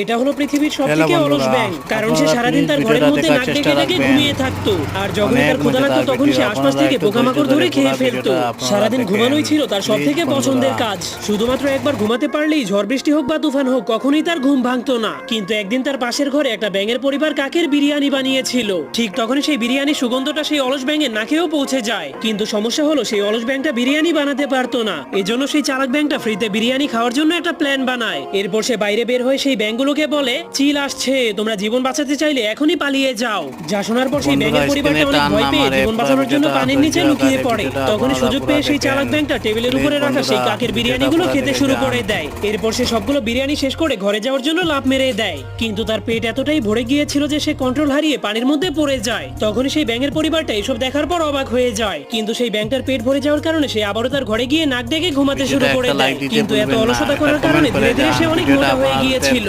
এটা হলো পৃথিবীর সব হ্যালো থেকে অলস বন্ধুরা, ব্যাং কারণ সে সারাদিন তার ঘরের মধ্যে নাক ডেকে ডেকে ঘুমিয়ে থাকতো। আর অনেক তার ক্ষুধা লাগতো তখন সে আশপাশ থেকে পোকামাকড় ধরে খেয়ে ফেলতো। সারাদিন ঘুমানোই ছিল তার সব থেকে পছন্দের কাজ। শুধুমাত্র একবার ঘুমাতে পারলেই ঝড় বৃষ্টি হোক বা তুফান হোক কখনোই তার ঘুম ভাঙতো না। কিন্তু একদিন তার পাশের ঘরে একটা ব্যাঙের পরিবার কাকের বিরিয়ানি বানিয়েছিল। ঠিক তখনই সেই বিরিয়ানি সুগন্ধটা সেই অলস ব্যাঙের নাকেও পৌঁছে যায়। কিন্তু সমস্যা হলো সেই অলস ব্যাংকটা বিরিয়ানি বানাতে পারতো না। এজন্য সেই চালাক ব্যাংকটা ফ্রিতে বিরিয়ানি খাওয়ার জন্য একটা প্ল্যান বানায়। এরপর সে বাইরে বের হয়ে সেই ব্যাংকগুলোকে বলে চিল আসছে তোমরা জীবন বাঁচাতে চাইলে এখনই পালিয়ে যাও। যা শোনার পর সেই ব্যাংকের পরিবারটা অনেক ভয় পেয়ে জীবন বাঁচানোর জন্য পানির নিচে লুকিয়ে পড়ে। তখনই সুযোগ পেয়ে সেই চালাক ব্যাংকটা টেবিলের উপরে রাখা সেই কাকের ভিডিওটা বিরিয়ানিগুলো খেতে শুরু করে দেয়। এরপর সে সবগুলো বিরিয়ানি শেষ করে ঘরে যাওয়ার জন্য লাভ মেরে দেয়। কিন্তু তার পেট এতটাই ভরে গিয়েছিল যে সে কন্ট্রোল হারিয়ে পানির মধ্যে পড়ে যায়। তখনই সেই ব্যাঙের পরিবারটা এসব দেখার পর অবাক হয়ে যায়। কিন্তু সেই ব্যাংকটার পেট ভরে যাওয়ার কারণে সে আবারও তার ঘরে গিয়ে নাক ডেকে ঘুমাতে শুরু করে দেয়। কিন্তু এত অলসতা করার কারণে ধীরে ধীরে সে অনেক মোটা হয়ে গিয়েছিল।